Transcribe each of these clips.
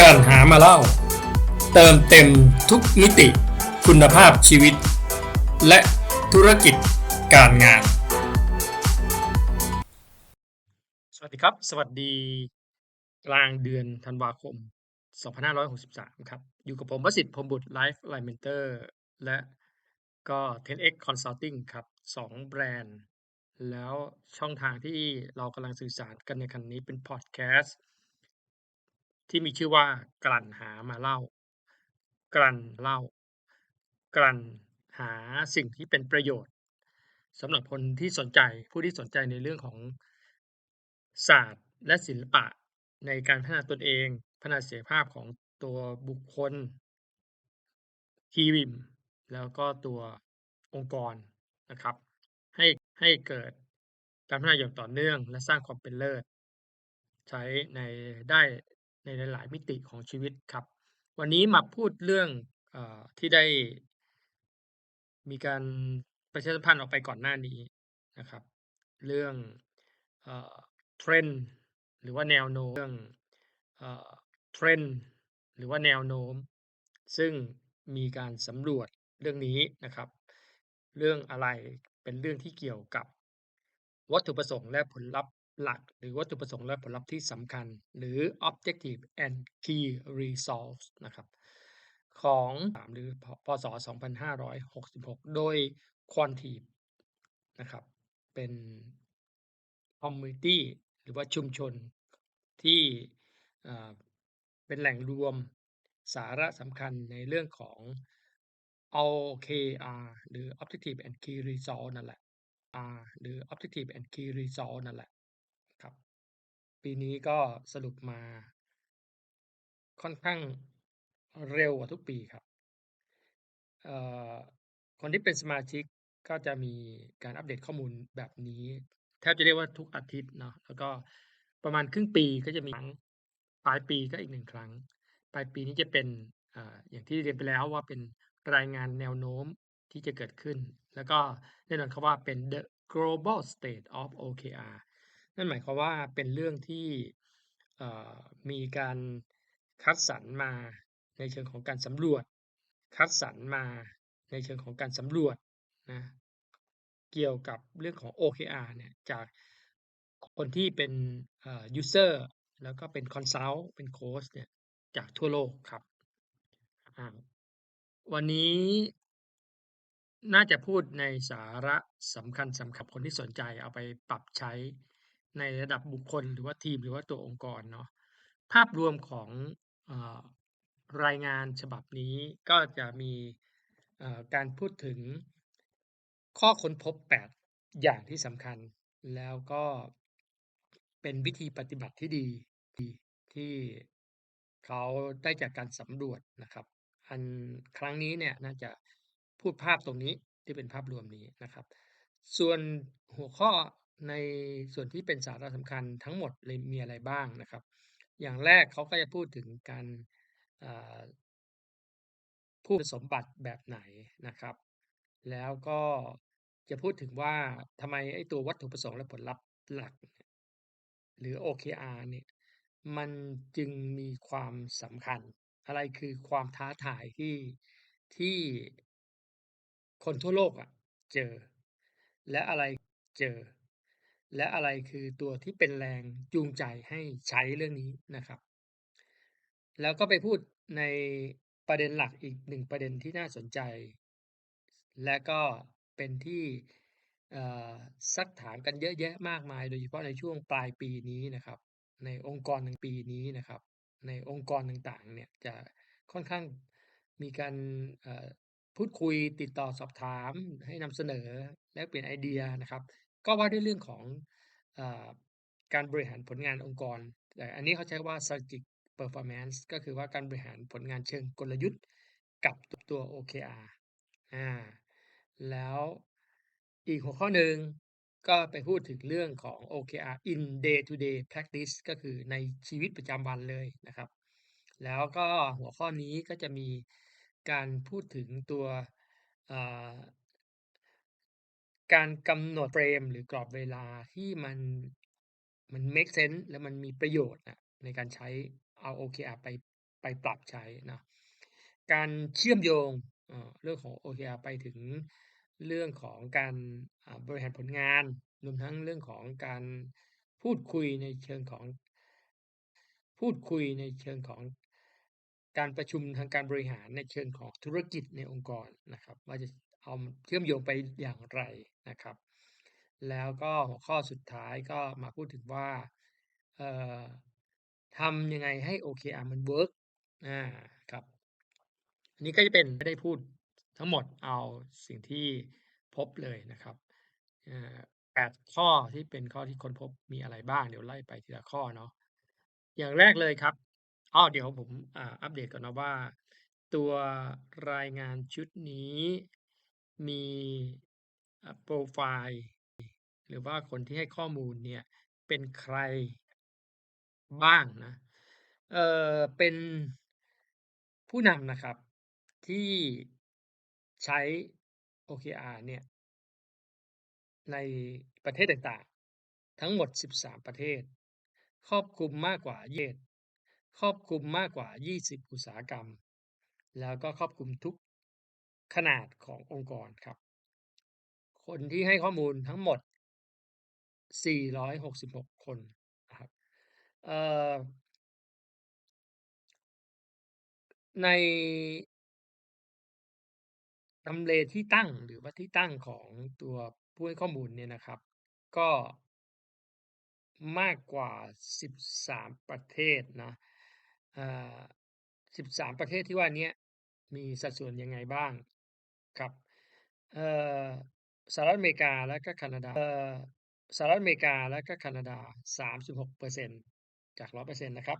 การหามาเล่า เติมเต็มทุกมิติคุณภาพชีวิต และธุรกิจการงาน สวัสดีครับ สวัสดีกลางเดือนธันวาคม 2563 ครับ อยู่กับผมวสิทธิ์พรมบุตร Life Alimenter และก็ 10x Consulting ครับสองแบรนด์ แล้วช่องทางที่เรากำลังสื่อสารกันในครั้งนี้เป็นพอดแคสต์ ที่มีชื่อว่า กลั่นหามาเล่า กลั่นเล่า กลั่นหาสิ่งที่เป็นประโยชน์สำหรับคนที่สนใจผู้ที่สนใจในเรื่องของศาสตร์และศิลปะ ในการพัฒนาตนเอง พัฒนาศักยภาพของตัวบุคคลทีมแล้วก็ตัวองค์กรนะครับ ให้ให้เกิดการพัฒนาอย่างต่อเนื่อง และสร้างความเป็นเลิศ ใช้ในได้ ในหลาย ๆ มิติของชีวิตครับ วันนี้มาพูดเรื่องเออที่ได้มีการประชาสัมพันธ์ออกไปก่อนหน้านี้นะครับ เรื่องเอ่อเทรนด์หรือว่าแนวโน้มเรื่องเอ่อเทรนด์หรือว่าแนวโน้ม ซึ่งมีการสำรวจเรื่องนี้นะครับ เรื่องอะไรเป็นเรื่องที่เกี่ยวกับวัตถุประสงค์และผลลัพธ์ หลักหรือวัตถุประสงค์และผลลัพธ์ที่สำคัญ หรือ objective and key results นะครับของหรือพศ 2566 โดย Quantib นะครับเป็น community หรือว่าชุมชนที่เป็นแหล่งรวมสาระสำคัญในเรื่องของ OKR หรือ Objective and Key Result นั่นแหละ R หรือ Objective and Key Result นั่นแหละ ปีนี้ก็สรุปมา ค่อนข้างเร็วกว่าทุกปีครับคนที่เป็นสมาชิกก็จะมีการอัปเดตข้อมูลแบบนี้แทบจะเรียกว่าทุกอาทิตย์เนาะแล้วก็ประมาณครึ่งปีก็จะมีครั้งปลายปีก็อีกหนึ่งครั้ง ปลายปีนี้จะเป็นออย่างที่เรียนไปแล้วว่าเป็นรายงานแนวโน้มที่จะเกิดขึ้น แล้วก็แน่นอนครับว่าเป็น the global state of OKR นั่นหมายความว่าเป็นเรื่องที่มีการคัดสรรมาในเชิงของการสำรวจ คัดสรรมาในเชิงของการสำรวจนะเกี่ยวกับเรื่องของ OKR เนี่ยจากคนที่เป็นเอ่อ user แล้วก็เป็น consult เป็นโค้ชเนี่ยจากทั่วโลกครับวันนี้น่าจะพูดในสาระสำคัญสำหรับคนที่สนใจเอาไปปรับใช้ ในระดับบุคคลหรือว่าทีมหรือว่าตัวองค์กรเนาะภาพรวมของอรายงานฉบับนี้ก็จะมีการพูดถึงข้อค้นพบ 8 อย่างที่สำคัญ แล้วก็เป็นวิธีปฏิบัติที่ดีที่เขาได้จากการสำรวจนะครับ อันครั้งนี้เนี่ยน่าจะพูดภาพตรงนี้ที่เป็นภาพรวมนี้นะครับ ส่วนหัวข้อ ในส่วนที่เป็นสาระสำคัญทั้งหมดเลยมีอะไรบ้างนะครับ อย่างแรกเขาก็จะพูดถึงการผู้สมบัติแบบไหนนะครับ แล้วก็จะพูดถึงว่าทำไมไอ้ตัววัตถุประสงค์และผลลัพธ์หลัก หรือ OKR เนี่ยมันจึงมีความสำคัญ อะไรคือความท้าทายที่ที่คนทั่วโลกอะเจอ และอะไรเจอ และอะไรคือตัวที่เป็นแรงจูงใจให้ใช้เรื่องนี้นะครับ แล้วก็ไปพูดในประเด็นหลักอีกหนึ่งประเด็นที่น่าสนใจ และก็เป็นที่ซักถามกันเยอะแยะมากมาย โดยเฉพาะในช่วงปลายปีนี้นะครับ ในองค์กรหนึ่งปีนี้นะครับ ในองค์กรต่างๆเนี่ยจะค่อนข้างมีการพูดคุยติดต่อสอบถามให้นำเสนอ และเปลี่ยนไอเดียนะครับ ก็ว่าด้วยเรื่องของอการบริหารผลงานองค์กร แต่อันนี้เขาใช้ว่า strategic performance ก็คือว่าการบริหารผลงานเชิงกลยุทธ์กับตัว OKR อ่าแล้วอีกหัวข้อหนึ่งก็ไปพูดถึงเรื่องของ OKR in day to day practice ก็คือในชีวิตประจำวันเลยนะครับ แล้วก็หัวข้อนี้ก็จะมีการพูดถึงตัว การกำหนดเฟรมหรือกรอบเวลาที่มันมัน make sense และมันมีประโยชน์นะในการใช้เอา OKR ไปไปปรับใช้นะการเชื่อมโยงเรื่องของ OKR ไปถึงเรื่องของการบริหารผลงาน รวมทั้งเรื่องของการพูดคุยในเชิงของ พูดคุยในเชิงของการประชุมทางการบริหารในเชิงของธุรกิจในองค์กรนะครับ ว่าจะ เอาเชื่อมโยงไปอย่างไรนะครับ แล้วก็หัวข้อสุดท้ายก็มาพูดถึงว่าทำยังไงให้ OKR มันเวิร์กอาครับอันนี้ก็จะเป็นไม่ได้พูดทั้งหมดเอาสิ่งที่พบเลยนะครับอ่า8ข้อที่เป็นข้อที่คนพบมีอะไรบ้างเดี๋ยวไล่ไปทีละข้อเนาะอย่างแรกเลยครับอ้อเดี๋ยวผมอัปเดตก่อนนะว่า ตัวรายงานชุดนี้ มีโพรไฟล์หรือว่าคนที่ให้ข้อมูลเนี่ยเป็นใครบ้างนะ เอ่อเป็นผู้นำนะครับ ที่ใช้ OKR เนี่ยในประเทศต่างๆ ทั้งหมด 13 ประเทศ ครอบคลุมมากกว่าครอบคลุมมากกว่า 20 อุตสาหกรรม แล้วก็ครอบคลุมทุก ขนาดขององค์กรครับ คนที่ให้ข้อมูลทั้งหมด 466 คนนะครับในทำเลที่ตั้งหรือว่าที่ตั้งของตัวผู้ให้ข้อมูลเนี่ยนะครับ ก็มากกว่า 13 ประเทศนะ13 ประเทศที่ว่านี้มีสัดส่วนยังไงบ้าง ครับ เอ่อ สหรัฐอเมริกา และก็แคนาดา เอ่อ สหรัฐอเมริกา และก็แคนาดา 36%จาก 100%นะครับ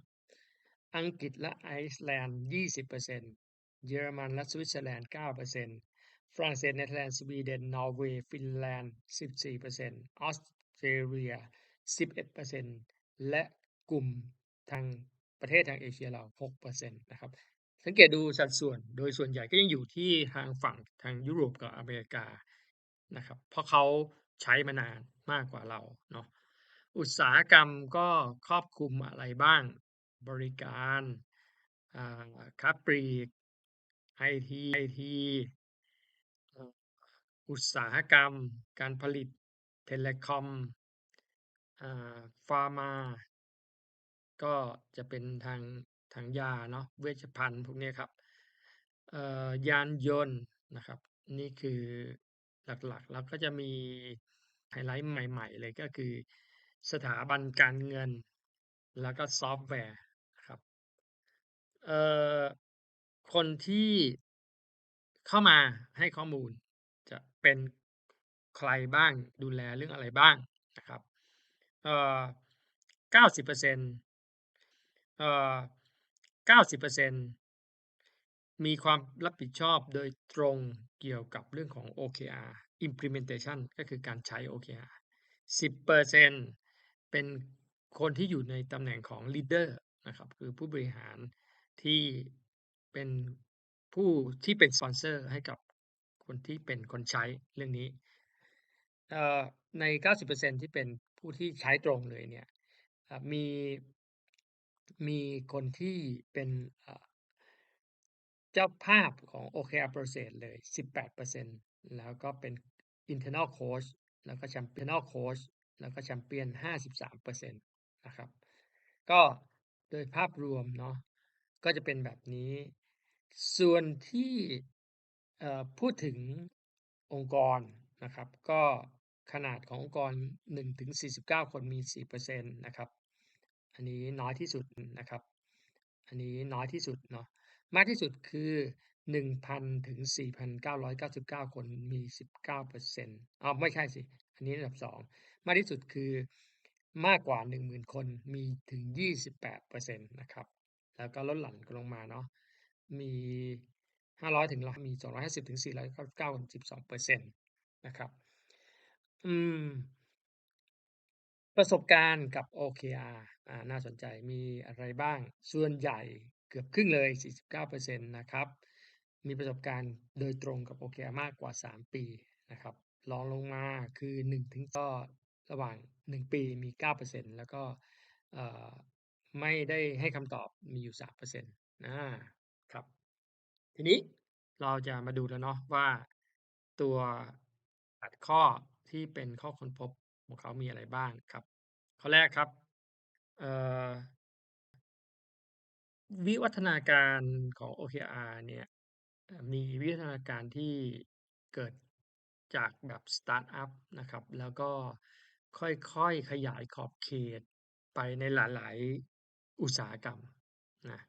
อังกฤษและไอซ์แลนด์ 20%เยอรมันและสวิตเซอร์แลนด์ 9%ฝรั่งเศสเนเธอร์แลนด์ สวีเดน นอร์เวย์ ฟินแลนด์ 14%ออสเตรเลีย 11%และกลุ่มทางประเทศทางเอเชียเรา 6%นะครับ สังเกตดูสัดส่วนโดยส่วนใหญ่ก็ยังอยู่ที่ทางฝั่งทางยุโรปกับอเมริกานะครับ เพราะเขาใช้มานานมากกว่าเราเนาะอุตสาหกรรมก็ครอบคลุมอะไรบ้าง บริการค้าปลีกไอทีไอทีอุตสาหกรรม การผลิตเทเลคอมอฟาร์มา ก็จะเป็นทาง ทางยาเนาะเวชภัณฑ์พวกนี้ครับยานยนต์นะครับ นี่คือหลักๆ แล้วก็จะมีไฮไลต์ใหม่ ๆ เลยก็คือสถาบันการเงิน แล้วก็ซอฟต์แวร์นะครับคนที่เข้ามาให้ข้อมูลจะเป็นใครบ้างดูแลเรื่องอะไรบ้างนะครับเอ่อ90%เอ่อ 90%มีความรับผิดชอบโดยตรงเกี่ยวกับเรื่องของ OKR implementation ก็คือการใช้ OKR 10%เป็นคนที่อยู่ในตำแหน่งของ leader นะครับคือผู้บริหารที่เป็นผู้ที่เป็นสปอนเซอร์ให้กับคนที่เป็นคนใช้เรื่องนี้เอ่อใน 90%ที่เป็นผู้ที่ใช้ตรงเลยเนี่ยมี มีคนที่เป็นเจ้าภาพของ OKR process เลย 18%แล้วก็เป็น internal coach แล้วก็ external coach แล้วก็แชมเปียน53%นะครับ ก็โดยภาพรวมเนาะก็จะเป็นแบบนี้ ส่วนที่พูดถึงองค์กรนะครับ ก็ขนาดขององค์กร 1-49 คนมี 4%นะครับ อันนี้น้อยที่สุดนะครับ อันนี้น้อยที่สุดเนาะ มากที่สุดคือ 1,000-4,999 คนมี 19%อ้าวไม่ใช่สิ อันนี้อันดับ 2 มากที่สุดคือมากกว่า 10,000 คนมีถึง 28%นะครับ แล้วก็ลดหลั่นกันลงมาเนาะ มี 500 ถึงมี 250-499คน12%นะครับ อืมประสบการณ์กับ OKR อ่า น่าสนใจมีอะไรบ้าง ส่วนใหญ่เกือบครึ่งเลย 49%นะครับ มีประสบการณ์โดยตรงกับ OKR มากกว่า 3 ปีนะครับรองลงมาคือ1ถึงก็ระหว่าง 1 ปีมี 9%แล้วก็ไม่ได้ให้คำตอบมีอยู่3%อาครับ ทีนี้เราจะมาดูแล้วเนาะว่าตัว8ข้อที่เป็นข้อค้นพบของเขามีอะไรบ้างครับ ข้อแรกครับ อ่อวิวัฒนาการของ OKR เนี่ย เอ่อ มีวิวัฒนาการที่เกิดจากแบบ สตาร์ตอัป นะครับ แล้วก็ค่อย ๆ ขยายขอบเขตไปในหลาย ๆ อุตสาหกรรมนะ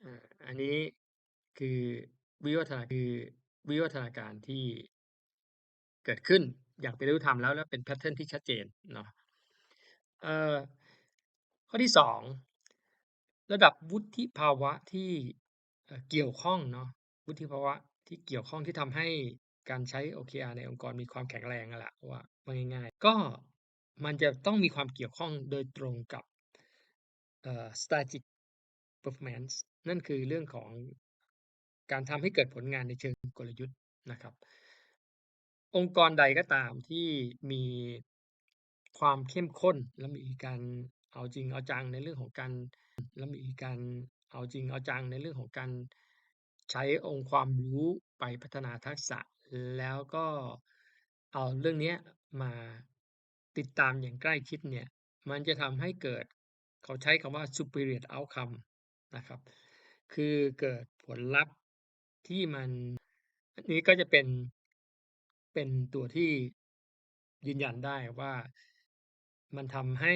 เอ่อ อันนี้คือวิวัฒนา คือวิวัฒนาการที่ เกิดขึ้นอย่างเป็นรูปธรรม แล้ว แล้วเป็น แพตเทิร์น ที่ชัดเจนเนาะ เอ่อ ข้อที่ 2 ระดับวุฒิภาวะที่เกี่ยวข้องเนาะวุฒิภาวะที่เกี่ยวข้องที่ทำให้การใช้ OKR ในองค์กรมีความแข็งแรงอะแหละว่าว่าง่ายๆ ก็มันจะต้องมีความเกี่ยวข้องโดยตรงกับ Strategic Performance นั่นคือเรื่องของการทำให้เกิดผลงานในเชิงกลยุทธ์นะครับ องค์กรใดก็ตามที่มีความเข้มข้นและมีการ เอาจริงเอาจังในเรื่องของการและมีการเอาจริงเอาจังในเรื่องของการใช้องค์ความรู้ไปพัฒนาทักษะ แล้วก็เอาเรื่องนี้มาติดตามอย่างใกล้ชิดเนี่ย มันจะทำให้เกิดเขาใช้คำว่า superior outcome นะครับ คือเกิดผลลัพธ์ที่มันอันนี้ก็จะเป็นเป็นตัวที่ยืนยันได้ว่ามันทำให้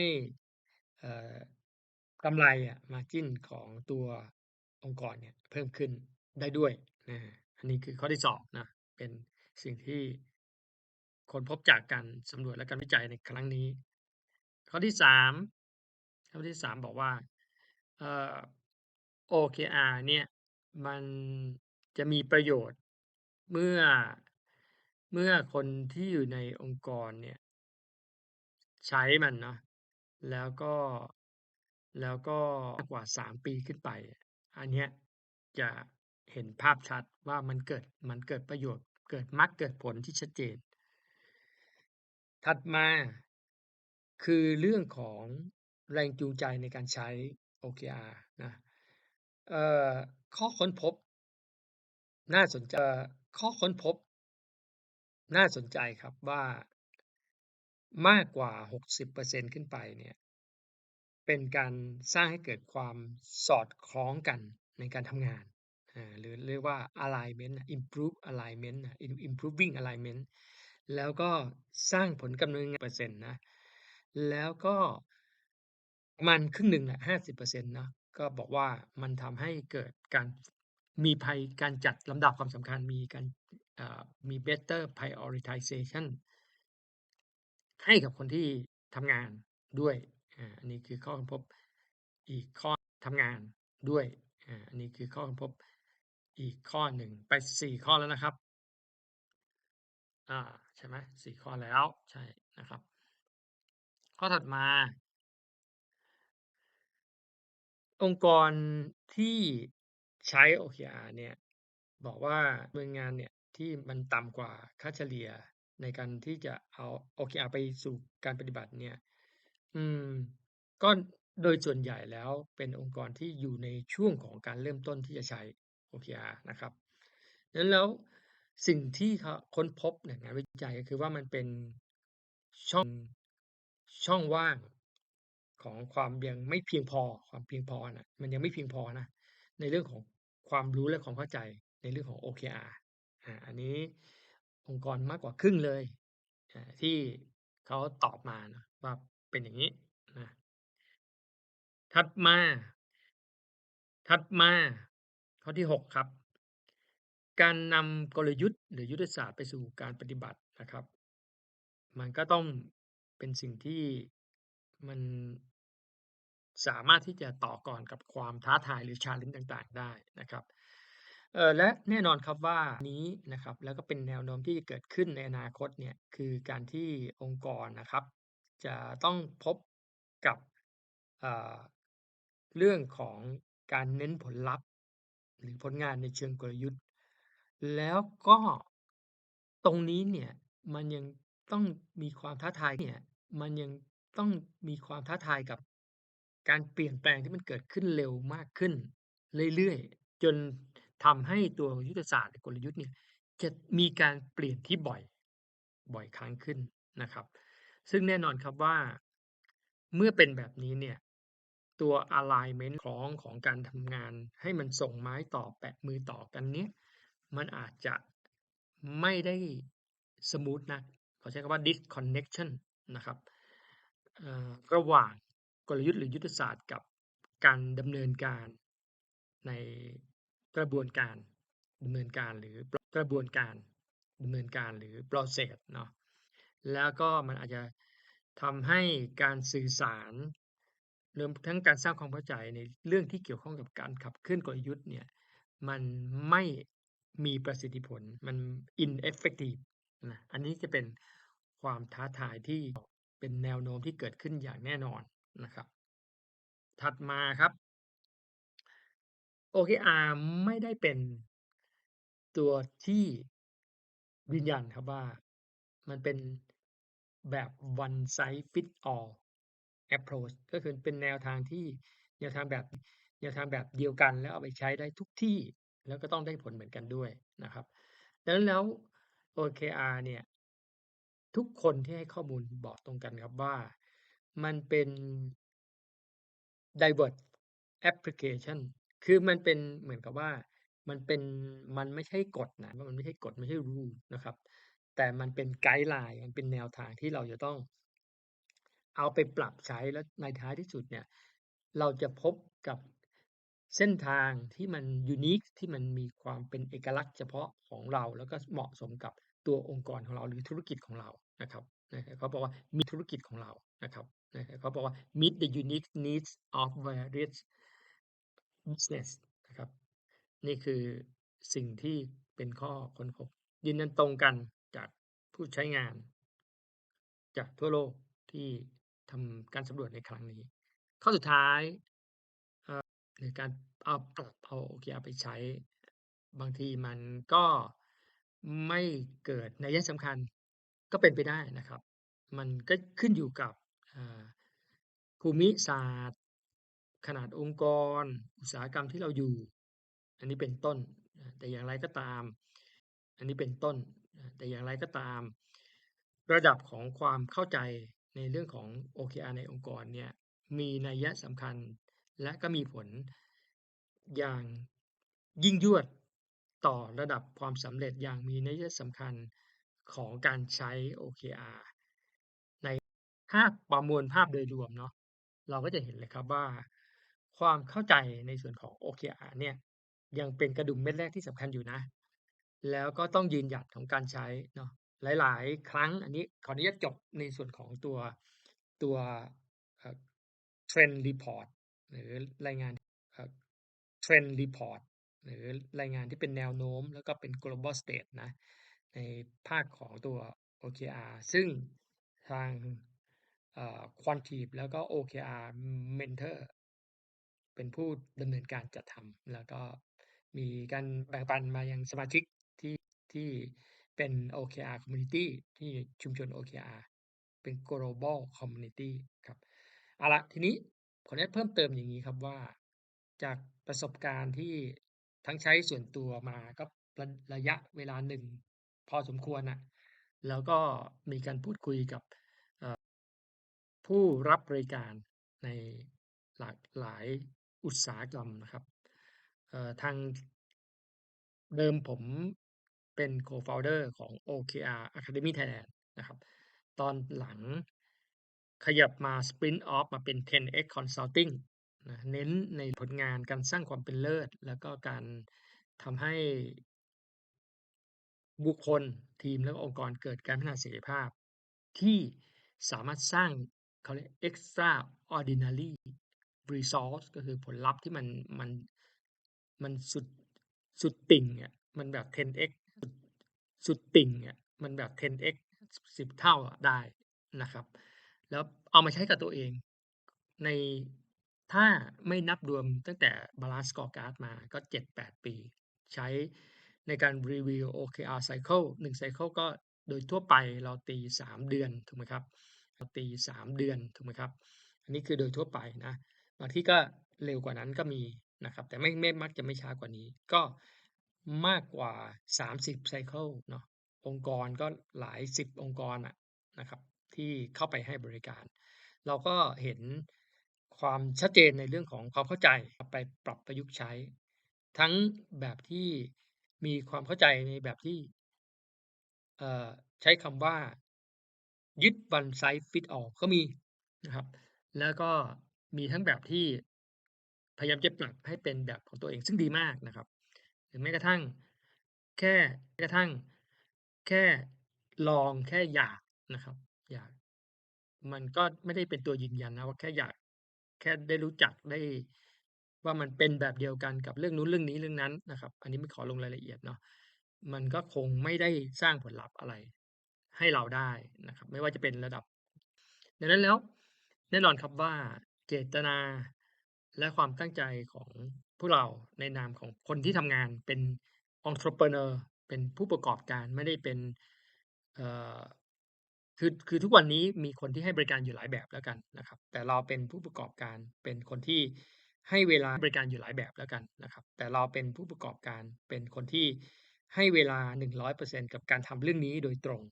กำไรอะ Margin ของตัวองค์กรเนี่ยเพิ่มขึ้นได้ด้วยอาอันนี้คือข้อที่2นะเป็นสิ่งที่คนพบจากการสำรวจและการวิจัยในครั้งนี้ ข้อที่3ข้อที่3บอกว่าเอ่อ OKR เนี่ยมันจะมีประโยชน์เมื่อเมื่อคนที่อยู่ในองค์กรเนี่ยใช้มันเนาะ แล้วก็ แล้วก็มากกว่า3ปีขึ้นไป อันเนี้ยจะเห็นภาพชัดว่ามันเกิดมันเกิดประโยชน์เกิดมรรคเกิดผลที่ชัดเจน ถัดมาคือเรื่องของแรงจูงใจในการใช้ OKR นะเอ่อข้อค้นพบ น่าสนใจข้อค้นพบ น่าสนใจครับว่า มากกว่า 60%ขึ้นไปเนี่ยเป็นการสร้างให้เกิดความสอดคล้องกันในการทำงานอ่าหรือเรียกว่า Alignment Improve Alignment improving Alignment แล้วก็สร้างผลกำเนิดเปอร์เซ็นต์นะ แล้วก็มาณครึ่งหนึ่งอะ50%เนาะก็บอกว่ามันทำให้เกิดการมีภัยการจัดลำดับความสำคัญมีการอ่ามี better prioritization ให้กับคนที่ทำงานด้วยอันนี้คือข้อค้นพบอีกข้อทำงานด้วยอันนี้คือข้อค้นพบอีกข้อหนึ่งไป4ข้อแล้วนะครับอ่าใช่ไหม4ข้อแล้วใช่นะครับ ข้อถัดมา องค์กรที่ใช้ OKR เนี่ยบอกว่าหน่วยงานเนี่ยที่มันต่ำกว่าค่าเฉลี่ย ในการที่จะเอา OKR ไปสู่การปฏิบัติเนี่ย อืม ก็โดยส่วนใหญ่แล้วเป็นองค์กรที่อยู่ในช่วงของการเริ่มต้นที่จะใช้ OKR นะครับดังนั้นแล้วสิ่งที่เขาค้นพบเนี่ยงานวิจัยก็คือว่ามันเป็นช่องช่องว่างของความยังไม่เพียงพอ ความเพียงพอน่ะมันยังไม่เพียงพอนะในเรื่องของความรู้และความเข้าใจในเรื่องของ OKR อาอันนี้ องค์กรมากกว่าครึ่งเลย ที่เขาตอบมานะว่าเป็นอย่างงี้นะถัดมา ถัดมาข้อที่6ครับ การนำกลยุทธ์หรือยุทธศาสตร์ไปสู่การปฏิบัตินะครับ มันก็ต้องเป็นสิ่งที่มันสามารถที่จะต่อกรกับความท้าทายหรือ challenge ต่าง ๆ ได้นะครับ เออและแน่นอนครับว่านี้นะครับแล้วก็เป็นแนวโน้มที่จะเกิดขึ้นในอนาคตเนี่ยคือการที่องค์กรนะครับ จะต้องพบกับอ่าเรื่องของการเน้นผลลัพธ์ หรือผลงานในเชิงกลยุทธ์ แล้วก็ตรงนี้เนี่ยมันยังต้องมีความท้าทายเนี่ยมันยังต้องมีความท้าทายกับการเปลี่ยนแปลงที่มันเกิดขึ้นเร็วมากขึ้นเรื่อยๆ จน ทำให้ตัวยุทธศาสตร์กลยุทธ์เนี่ยจะมีการเปลี่ยนที่บ่อยบ่อยครั้งขึ้นนะครับ ซึ่งแน่นอนครับว่าเมื่อเป็นแบบนี้เนี่ยตัว alignment คล้องของการทำงาน ให้มันส่งไม้ต่อแปะมือต่อกันเนี้ยมันอาจจะไม่ได้สมูทนักเขาใช้คำว่า disconnection นะครับระหว่างกลยุทธ์หรือยุทธศาสตร์กับการดำเนินการใน กระบวนการดำเนินการหรือกระบวนการดำเนินการหรือ process เนาะแล้วก็มันอาจจะทำให้การสื่อสารรวมทั้งการสร้างความเข้าใจในเรื่องที่เกี่ยวข้องกับการขับเคลื่อนกลยุทธ์เนี่ยมันไม่มีประสิทธิผลมัน ineffective นะอันนี้จะเป็นความท้าทายที่เป็นแนวโน้มที่เกิดขึ้นอย่างแน่นอนนะครับ ถัดมาครับ OKR ไม่ได้เป็นตัวที่ยืนยันครับว่า มันเป็นแบบ one size fit all approach ก็คือเป็นแนวทางที่แนวทางแบบแนวทางแบบเดียวกันแล้วเอาไปใช้ได้ทุกที่แล้วก็ต้องได้ผลเหมือนกันด้วยนะครับดังนั้นแล้ว OKR เนี่ย ทุกคนที่ให้ข้อมูลบอกตรงกันครับว่ามันเป็น diverse application คือมันเป็นเหมือนกับว่า มันเป็น มันไม่ใช่กฎนะ มันไม่ใช่กฎ ไม่ใช่ rule นะครับ แต่มันเป็นไกด์ไลน์ มันเป็นแนวทางที่เราจะต้อง เอาไปปรับใช้แล้วในท้ายที่สุดเนี่ย เราจะพบกับเส้นทางที่มัน unique ที่มันมีความเป็นเอกลักษณ์เฉพาะของเราแล้วก็เหมาะสมกับตัวองค์กรของเราหรือธุรกิจของเรานะครับเขาบอกว่ามีธุรกิจของเรานะครับนะครับเขาบอกว่า meet the unique needs of various business นะครับ นี่คือสิ่งที่เป็นข้อค้นพบยืนยันตรงกันจากผู้ใช้งาน จากทั่วโลกที่ทำการสำรวจในครั้งนี้ ข้อสุดท้ายเอ่อในการเอาปรับเอา OKR ไปใช้ บางทีมันก็ไม่เกิดในัยสำคัญก็เป็นไปได้นะครับ มันก็ขึ้นอยู่กับภูมิศาสตร์ ขนาดองค์กร อุตสาหกรรมที่เราอยู่ อันนี้เป็นต้น แต่อย่างไรก็ตาม อันนี้เป็นต้น แต่อย่างไรก็ตาม ระดับของความเข้าใจในเรื่องของ OKR ในองค์กรเนี่ยมีนัยสำคัญและก็มีผลอย่างยิ่งยวดต่อระดับความสำเร็จอย่างมีนัยสำคัญของการใช้ OKR ในถ้าประมวลภาพโดยรวมเนาะเราก็จะเห็นเลยครับว่า ความเข้าใจในส่วนของ OKR เนี่ยยังเป็นกระดุมเม็ดแรกที่สำคัญอยู่นะ แล้วก็ต้องยืนหยัดของการใช้เนาะหลาย ๆ ครั้งอันนี้ขออนุญาตจบในส่วนของตัวตัวเอ่อ Trend Report หรือรายงานเอ่อ Trend Report หรือรายงานที่เป็นแนวโน้ม แล้วก็เป็น Global State นะ ในภาคของตัว OKR ซึ่งทางเอ่อ Quantip แล้วก็ OKR Mentor เป็นผู้ดำเนินการจัดทำแล้วก็มีการแบ่งปันมายังสมาชิกที่ที่เป็น OKR Community ที่ชุมชน OKR เป็น Global Community ครับเอาละทีนี้ขออนุญาตเพิ่มเติมอย่างงี้ครับว่า จากประสบการณ์ที่ทั้งใช้ส่วนตัวมาก็ระระยะเวลาหนึ่งพอสมควรน่ะแล้วก็มีการพูดคุยกับผู้รับบริการในหลากหลาย อุตสาหกรรมนะครับทางเดิมผมเป็น Co-founder ของ OKR Academy Thailand นะครับ ตอนหลังขยับมา Spin off มาเป็น 10X Consulting นะเน้นในผลงานการสร้างความเป็นเลิศ แล้วก็การทำให้บุคคลทีมและก็องค์กรเกิดการพัฒนาศักยภาพ ที่สามารถสร้างเขาเรียก extraordinary result ก็คือผลลัพธ์ที่มันมันมันสุดสุดติ่งอะมันแบบ 10x สุดสุดติ่งอะมันแบบ 10x 10เท่าได้นะครับ แล้วเอามาใช้กับตัวเองในถ้าไม่นับรวมตั้งแต่ Balance Scorecard มาก็ 7-8 ปี ใช้ในการรีวิว OKR ไซเกิล1ไซเกิลก็โดยทั่วไปเราตี 3 เดือนถูกไหมครับ เราตี 3 เดือนถูกไหมครับ อันนี้คือโดยทั่วไปนะางที่ก็เร็วกว่านั้นก็มีนะครับ แต่ไม่ไม่มักจะไม่ช้ากว่านี้ ก็มากกว่า 30 ไซเคิลเนาะองค์กรก็หลายสิบองค์กรอะนะครับ ที่เข้าไปให้บริการ เราก็เห็นความชัดเจนในเรื่องของความเข้าใจไปปรับประยุกต์ใช้ ทั้งแบบที่มีความเข้าใจในแบบที่ใช้คำว่ายึด one size fit all ก็มีนะครับ แล้วก็ มีทั้งแบบที่พยายามจะปรับให้เป็นแบบของตัวเองซึ่งดีมากนะครับ หรือแม้กระทั่ง แค่แม้กระทั่ง แค่ลองแค่อยากนะครับ อยาก มันก็ไม่ได้เป็นตัวยืนยันนะว่าแค่อยาก แค่ได้รู้จักได้ว่ามันเป็นแบบเดียวกันกับเรื่องนู้นเรื่องนี้เรื่องนั้นนะครับ อันนี้ไม่ขอลงรายละเอียดเนาะมันก็คงไม่ได้สร้างผลลัพธ์อะไรให้เราได้นะครับ ไม่ว่าจะเป็นระดับ ดังนั้นแล้วแน่นอนครับว่า เจตนาและความตั้งใจของพวกเราในนามของคนที่ทำงานเป็น entrepreneur เป็นผู้ประกอบการไม่ได้เป็นเอ่อคือคือทุกวันนี้มีคนที่ให้บริการอยู่หลายแบบแล้วกันนะครับ แต่เราเป็นผู้ประกอบการเป็นคนที่ให้เวลาบริการอยู่หลายแบบแล้วกันนะครับ แต่เราเป็นผู้ประกอบการเป็นคนที่ให้เวลา 100%กับการทำเรื่องนี้โดยตรง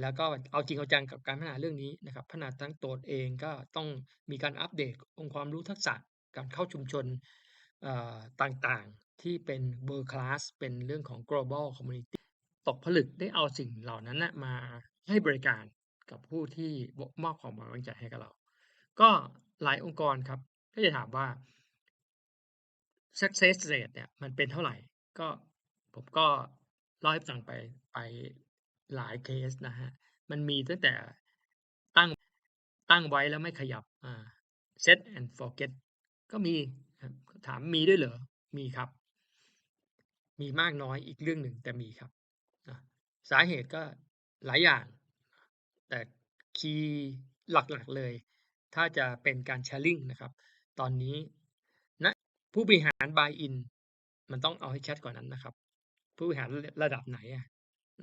แล้วก็เอาจริงเอาจังกับการพัฒนาเรื่องนี้นะครับพัฒนาทั้งตัวเองก็ต้องมีการอัปเดตองค์ความรู้ทักษะการเข้าชุมชนต่างๆที่เป็น world class เป็นเรื่องของ global community ตกผลึกได้เอาสิ่งเหล่านั้นนะมาให้บริการกับผู้ที่มอบความไว้วางใจให้กับเรา ก็หลายองค์กรครับ ก็จะถามว่า success rate เนี่ยมันเป็นเท่าไหร่ ก็ผมก็เล่าให้ฟังไปไป หลายเคสนะฮะ มันมีตั้งแต่ตั้งตั้งไว้แล้วไม่ขยับอ่า set and forget ก็มีถามมีด้วยเหรอ มีครับ มีมากน้อยอีกเรื่องหนึ่งแต่มีครับ สาเหตุก็หลายอย่าง แต่คีย์หลักๆเลย ถ้าจะเป็นการแชร์ลิงนะครับ ตอนนี้นะผู้บริหาร buy in มันต้องเอาให้ชัดกว่านั้นนะครับ ผู้บริหารระดับไหน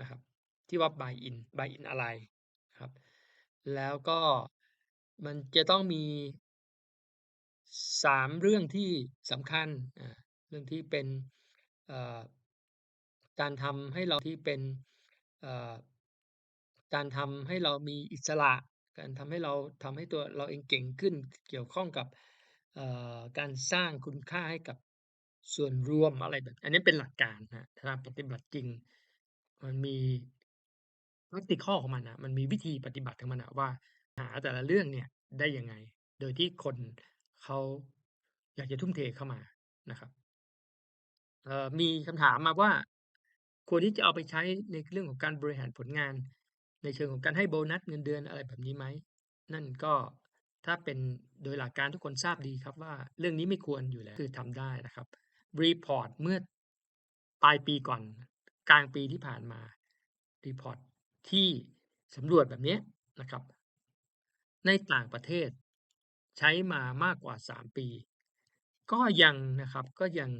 นะครับ ที่ว่า buy in buy in อะไรครับ แล้วก็มันจะต้องมีสามเรื่องที่สำคัญ เรื่องที่เป็นการทำให้เราที่เป็นการทำให้เรามีอิสระ การทำให้เราทำให้ตัวเราเองเก่งขึ้น เกี่ยวข้องกับการสร้างคุณค่าให้กับส่วนรวมอะไรแบบ อันนี้เป็นหลักการนะถ้าปฏิบัติจริง มันมี practical ของมันนะมันมีวิธีปฏิบัติของมันนะว่า หาแต่ละเรื่องเนี่ยได้ยังไง โดยที่คนเขาอยากจะทุ่มเทเข้ามานะครับมีคำถามมาว่า ควรที่จะเอาไปใช้ในเรื่องของการบริหารผลงาน ในเชิงของการให้โบนัสเงินเดือนอะไรแบบนี้ไหม นั่นก็ถ้าเป็นโดยหลักการทุกคนทราบดีครับว่าเรื่องนี้ไม่ควรอยู่แล้ว คือทำได้นะครับรีพอร์ตเมื่อปลายปีก่อน กลางปีที่ผ่านมารีพอร์ต ที่สำรวจแบบนี้นะครับ ในต่างประเทศใช้มามากกว่า 3 ปี ก็ยังนะครับก็ยัง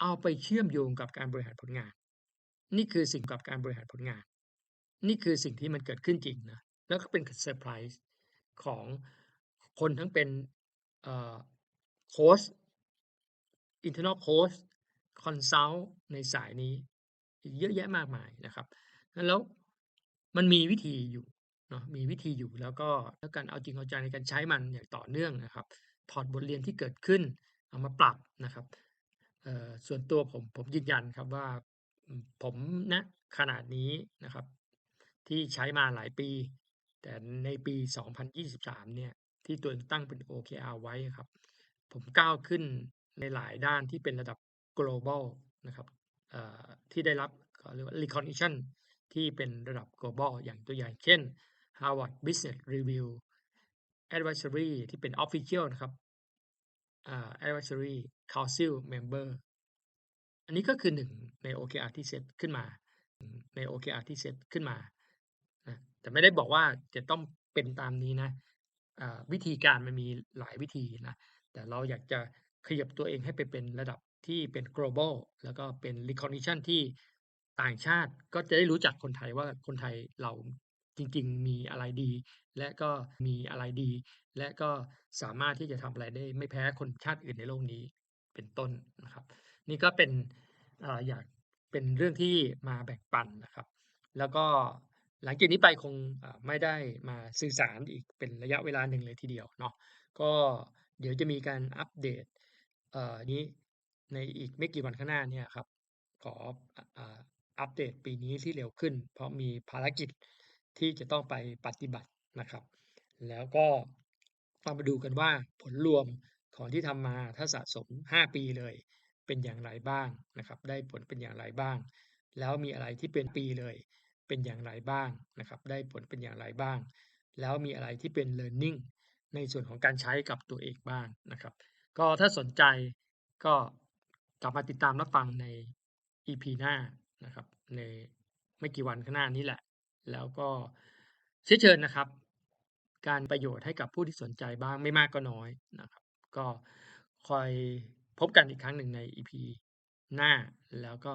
เอาไปเชื่อมโยงกับการบริหารผลงาน นี่คือสิ่งกับการบริหารผลงาน นี่คือสิ่งที่มันเกิดขึ้นจริงนะแล้วก็เป็นเซอร์ไพรส์ของคนทั้งเป็นโค้ชอินเทอร์เน็ตโค้ชคอนซัลท์ในสายนี้เยอะแยะมากมายนะครับ แล้ว มันมีวิธีอยู่เนาะมีวิธีอยู่แล้วก็แล้วการเอาจริงเอาใจในการใช้มันอย่างต่อเนื่องนะครับถอดบทเรียนที่เกิดขึ้นเอามาปรับนะครับส่วนตัวผมผมยืนยันครับว่าผมนะขนาดนี้นะครับ ที่ใช้มาหลายปี แต่ในปี 2023 เนี่ยที่ตัวตั้งเป็น OKR ไว้ครับ ผมก้าวขึ้นในหลายด้านที่เป็นระดับ global นะครับที่ได้รับเรียกว่า recognition ที่เป็นระดับ global อย่างตัวอย่างเช่น Harvard Business Review Advisory ที่เป็น official นะครับ advisory council member อันนี้ก็คือหนึ่งใน OKR ที่เซตขึ้นมา ใน OKR ที่เซตขึ้นมา แต่ไม่ได้บอกว่าจะต้องเป็นตามนี้นะวิธีการมันมีหลายวิธีนะ แต่เราอยากจะขยับตัวเองให้ไปเป็นระดับที่เป็น global แล้วก็เป็น recognition ที่ ต่างชาติก็จะได้รู้จักคนไทยว่าคนไทยเราจริง ๆ มีอะไรดี และก็มีอะไรดี และก็สามารถที่จะทำอะไรได้ไม่แพ้คนชาติอื่นในโลกนี้เป็นต้นนะครับ นี่ก็เป็นอยากเป็นเรื่องที่มาแบ่งปันนะครับ แล้วก็หลังจากนี้ไปคงไม่ได้มาสื่อสารอีกเป็นระยะเวลาหนึ่งเลยทีเดียวเนาะก็เดี๋ยวจะมีการอัปเดตนี้ในอีกไม่กี่วันข้างหน้าเนี่ยครับขออ อัปเดตปีนี้ที่เร็วขึ้น เพราะมีภารกิจที่จะต้องไปปฏิบัตินะครับ แล้วก็เรามาดูกันว่าผลรวมของที่ทำมาถ้าสะสม 5 ปีเลย เป็นอย่างไรบ้างนะครับ ได้ผลเป็นอย่างไรบ้าง แล้วมีอะไรที่เป็นปีเลย เป็นอย่างไรบ้างนะครับ ได้ผลเป็นอย่างไรบ้าง แล้วมีอะไรที่เป็น learning ในส่วนของการใช้กับตัวเองบ้างนะครับ ก็ถ้าสนใจก็กลับมาติดตามรับฟังใน EP หน้า นะครับ ในไม่กี่วันข้างหน้านี้แหละ แล้วก็เชื้อเชิญนะครับ การประโยชน์ให้กับผู้ที่สนใจบ้างไม่มากก็น้อยนะครับ ก็คอยพบกันอีกครั้งหนึ่งใน EP หน้า แล้วก็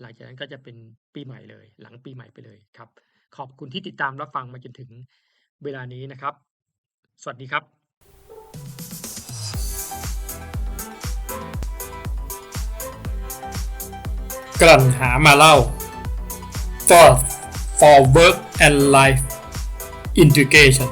หลังจากนั้นก็จะเป็นปีใหม่เลย หลังปีใหม่ไปเลยครับ ขอบคุณที่ติดตามรับฟังมาจนถึงเวลานี้นะครับ สวัสดีครับ กลั่นหามาเล่า for for work and life integration